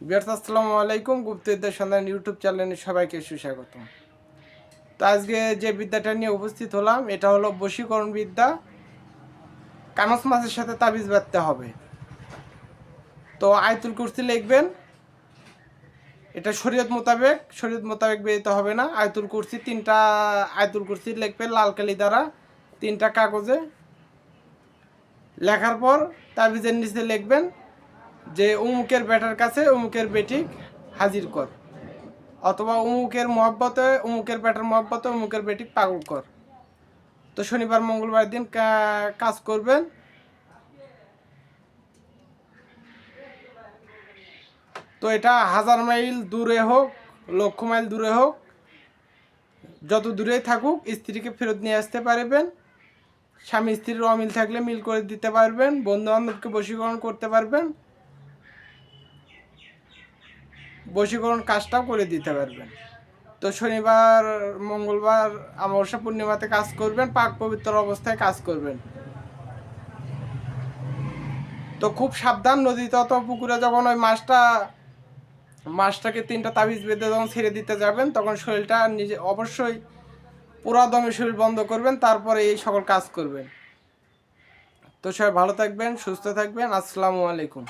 বিয়ার্স আসসালামু আলাইকুম। গুপ্তবিদ্যার সন্ধান ইউটিউব চ্যানেলে সবাইকে সুস্বাগত তো আজকে যে বিদ্যাটা নিয়ে উপস্থিত হলাম, এটা হলো বশীকরণ বিদ্যা। কানস মাছের সাথে তাবিজ বাঁধতে হবে। তো আয়তুল কুর্সি লিখবেন। এটা শরীয়ত মোতাবেক শরীয়ত মোতাবেক বেরোতে হবে না। আয়তুল কুর্সি তিনটা, আয়তুল কুর্সি লিখবেন লাল কালি দ্বারা, তিনটা কাগজে। লেখার পর তাবিজের নিচে লিখবেন। যে উমুকের বেটার কাছে উমুকের বেটি হাজির কর। অথবা উমুকের মহব্বতে উমুকের বেটার মহব্বতে উমুকের বেটি পাগল কর। তো শনিবার মঙ্গলবার দিন কাজ করবেন। তো এটা হাজার মাইল দূরে হোক, লক্ষ মাইল দূরে হোক, যত দূরেই থাকুক, স্ত্রীকে ফেরত নিয়ে আসতে পারবেন। স্বামী স্ত্রীর অমিল থাকলে মিল করে দিতে পারবেন। বন্ধু বান্ধবকে বশীকরণ করতে পারবেন। বশীকরণ কাজটাও করে দিতে পারবেন। তো শনিবার, মঙ্গলবার, অমাবস্যা পূর্ণিমাতে কাজ করবেন, পাক পবিত্র অবস্থায় কাজ করবেন। তো খুব সাবধান নদীতে অথবা পুকুরে যখন ওই মাছটা, মাছটাকে তিনটা তাবিজ বেঁধে যখন ছেড়ে দিতে যাবেন, তখন শরীরটা নিজে অবশ্যই পুরা দমে শরীর বন্ধ করবেন, তারপরে এই সকল কাজ করবেন। তো সবাই ভালো থাকবেন, সুস্থ থাকবেন, আসসালামু আলাইকুম।